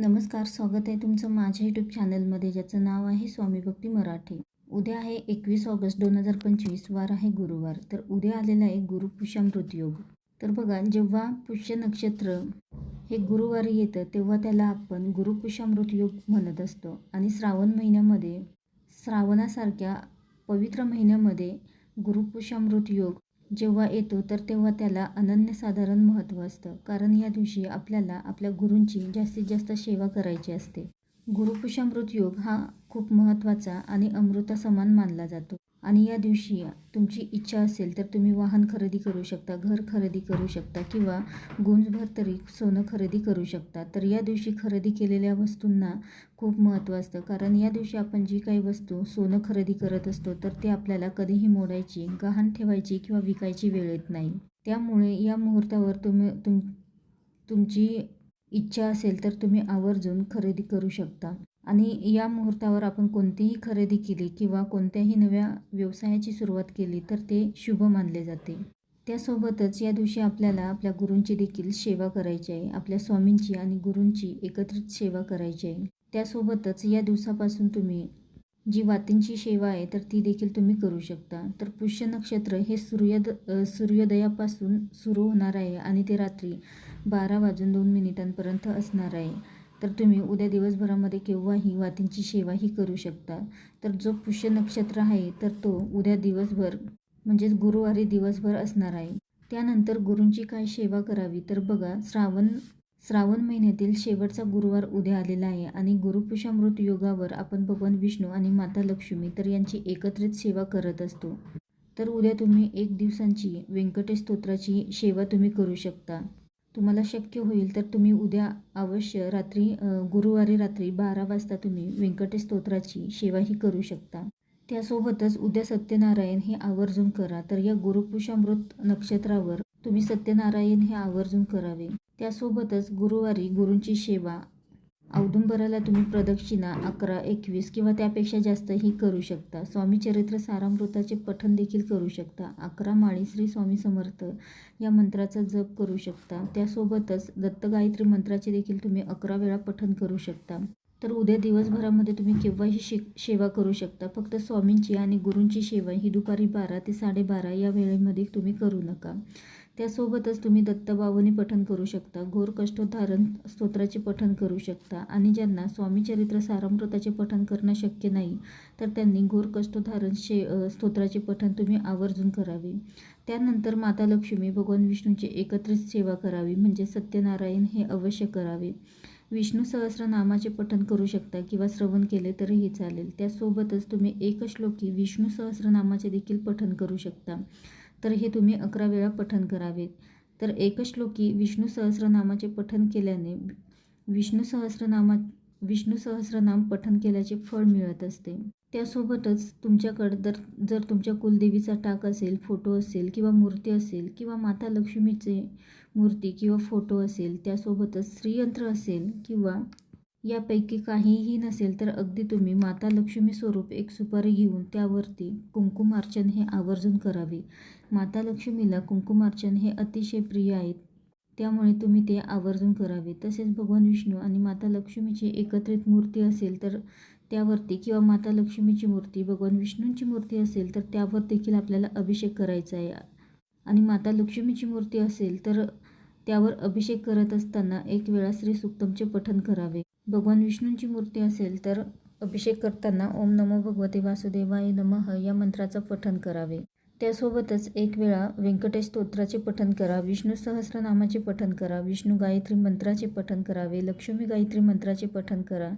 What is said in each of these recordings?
नमस्कार स्वागत आहे तुमचं माझ्या यूट्यूब चॅनलमध्ये ज्याचं नाव आहे स्वामी भक्ती मराठी. उद्या आहे एकवीस ऑगस्ट दोन हजार पंचवीस वार आहे गुरुवार. तर उद्या आलेला आहे गुरुपुष्यामृत योग. तर बघा जेव्हा पुष्य नक्षत्र हे गुरुवारी येतं तेव्हा त्याला आपण गुरुपुष्यामृत योग म्हणत असतो. आणि श्रावण महिन्यामध्ये श्रावणासारख्या पवित्र महिन्यामध्ये गुरुपुष्यामृत योग जेव्हा येतो तर तेव्हा त्याला अनन्यसाधारण महत्त्व असतं. कारण या दिवशी आपल्याला आपल्या गुरूंची जास्तीत जास्त सेवा करायची असते. गुरुपुषामृत योग हा खूप महत्त्वाचा आणि अमृतासमान मानला जातो. आणि या दिवशी तुमची इच्छा असेल तर तुम्ही वाहन खरेदी करू शकता घर खरेदी करू शकता किंवा गुंजभर तरी सोनं खरेदी करू शकता. तर या दिवशी खरेदी केलेल्या वस्तूंना खूप महत्त्व असतं. कारण या दिवशी आपण जी काही वस्तू सोनं खरेदी करत असतो तर ते आपल्याला कधीही मोडायची गहाण ठेवायची किंवा विकायची वेळ येत नाही. त्यामुळे या मुहूर्तावर तुम्ही तुम तुमची इच्छा असेल तर तुम्ही आवर्जून खरेदी करू शकता. आणि या मुहूर्तावर आपण कोणतीही खरेदी केली किंवा कोणत्याही नव्या व्यवसायाची सुरुवात केली तर ते शुभ मानले जाते. त्यासोबतच या दिवशी आपल्याला आपल्या गुरूंची देखील सेवा करायची आहे. आपल्या स्वामींची आणि गुरूंची एकत्रित सेवा करायची आहे. त्यासोबतच या दिवसापासून तुम्ही जी वातींची सेवा आहे तर ती देखील तुम्ही करू शकता. तर पुष्य नक्षत्र हे सूर्योद सूर्योदयापासून सुरू होणार आहे आणि ते रात्री बारा वाजून दोन मिनिटांपर्यंत असणार आहे. तर तुम्ही उद्या दिवसभरामध्ये केव्हाही वातींची सेवाही करू शकता. तर जो पुष्य नक्षत्र आहे तर तो उद्या दिवसभर म्हणजेच गुरुवारी दिवसभर असणार आहे. त्यानंतर गुरूंची काय सेवा करावी? तर बघा श्रावण श्रावण महिन्यातील शेवटचा गुरुवार उद्या आलेला आहे आणि गुरुपुषामृत योगावर आपण भगवान विष्णू आणि माता लक्ष्मी तर यांची एकत्रित सेवा करत असतो. तर उद्या तुम्ही एक दिवसांची व्यंकटेश स्तोत्राची सेवा तुम्ही करू शकता. तुम्हाला शक्य होईल तर तुम्ही उद्या अवश्य रात्री गुरुवारी रात्री बारा वाजता तुम्ही व्यंकटेश स्तोत्राची सेवाही करू शकता. त्यासोबतच उद्या सत्यनारायण हे आवर्जून करा तर या गुरुपुषामृत नक्षत्रावर तुम्ही सत्यनारायण हे आवर्जून करावे. त्यासोबतच गुरुवारी गुरूंची सेवा औदुंबराला तुम्ही प्रदक्षिणा अकरा एकवीस किंवा त्यापेक्षा जास्तही करू शकता. स्वामी चरित्र सारामृताचे पठण देखील करू शकता. अकरा माळी श्री स्वामी समर्थ या मंत्राचा जप करू शकता. त्यासोबतच दत्तगायत्री मंत्राचे देखील तुम्ही अकरा वेळा पठण करू शकता. तर उद्या दिवसभरामध्ये तुम्ही केव्हाही शे सेवा करू शकता. फक्त स्वामींची आणि गुरूंची सेवा ही दुपारी बारा ते साडेबारा या वेळेमध्ये तुम्ही करू नका. त्यासोबतच तुम्ही दत्तबावनी पठन करू शकता घोर कष्टोद्धारण स्तोत्राचे पठन करू शकता आणि ज्यांना स्वामीचरित्र सारामृताचे करणं शक्य नाही तर त्यांनी घोर कष्टोद्धारण शे स्तोत्राचे पठन तुम्ही आवर्जून करावे. त्यानंतर माता लक्ष्मी भगवान विष्णूची एकत्रित सेवा करावी म्हणजे सत्यनारायण हे अवश्य करावे. विष्णू सहस्रनामाचे पठन करू शकता किंवा श्रवण केले तरीही चालेल. त्यासोबतच तुम्ही एक श्लोकी विष्णू सहस्रनामाचे देखील पठन करू शकता. तर हे तुम्ही अकरा वेळा पठन करावे. तर एकश्लोकी विष्णू सहस्रनामाचे पठन केल्याने विष्णू सहस्रनामा विष्णू सहस्रनाम पठन केल्याचे फळ मिळत असते. त्यासोबतच तुमच्याकडं जर जर तुमच्या कुलदेवीचा टाक असेल फोटो असेल किंवा मूर्ती असेल किंवा माता लक्ष्मीचे मूर्ती किंवा फोटो असेल त्यासोबतच श्रीयंत्र असेल किंवा यापैकी काहीही नसेल तर अगदी तुम्ही माता लक्ष्मी स्वरूप एक सुपारी घेऊन त्यावरती कुंकुमार्चन हे आवर्जून करावे. माता लक्ष्मीला कुंकुमार्चन हे अतिशय प्रिय आहेत त्यामुळे तुम्ही ते आवर्जून करावे. तसेच भगवान विष्णू आणि माता लक्ष्मीची एकत्रित मूर्ती असेल तर त्यावरती किंवा माता लक्ष्मीची मूर्ती भगवान विष्णूंची मूर्ती असेल तर त्यावर देखील आपल्याला अभिषेक करायचा आहे. आणि माता लक्ष्मीची मूर्ती असेल तर त्यावर अभिषेक करत असताना एक वेळा श्री सुक्तमचे पठण करावे. भगवान विष्णूंची मूर्ती असेल तर अभिषेक करताना ओम नमो भगवते वासुदेवाय नमः या मंत्राचं पठण करावे. त्यासोबतच एक वेळा व्यंकटेश स्तोत्राचे पठण करा विष्णू सहस्रनामाचे पठण करा विष्णू गायत्री मंत्राचे पठण करावे लक्ष्मी गायत्री मंत्राचे पठण करा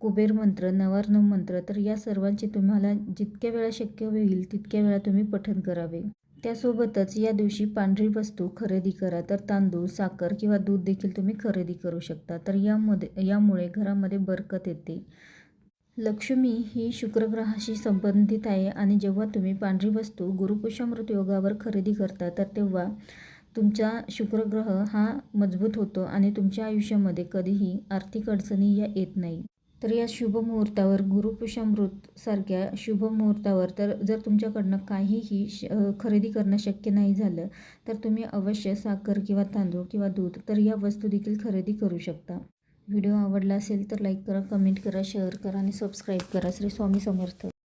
कुबेर मंत्र नवार्णव मंत्र तर या सर्वांचे तुम्हाला जितक्या वेळा शक्य होईल तितक्या वेळा तुम्ही पठण करावे. त्यासोबतच या दिवशी पांढरी वस्तू खरेदी करा तर तांदूळ साखर किंवा दूध देखील तुम्ही खरेदी करू शकता. तर यामध्ये यामुळे घरामध्ये बरकत येते. लक्ष्मी ही शुक्रग्रहाशी संबंधित आहे आणि जेव्हा तुम्ही पांढरी वस्तू गुरुपुषामृत योगावर खरेदी करता तर तेव्हा तुमचा शुक्रग्रह हा मजबूत होतो आणि तुमच्या आयुष्यामध्ये कधीही आर्थिक अडचणी या येत नाही. तर या शुभ मुहूर्तावर गुरुपुषामृत सारख्या शुभ मुहूर्तावर तर जर तुमच्याकडनं काहीही श खरेदी करणं शक्य नाही झालं तर तुम्ही अवश्य साखर किंवा तांदूळ किंवा दूध तर या वस्तू देखील खरेदी करू शकता. व्हिडिओ आवडला असेल तर लाईक करा कमेंट करा शेअर करा आणि सबस्क्राईब करा. श्री स्वामी समर्थ.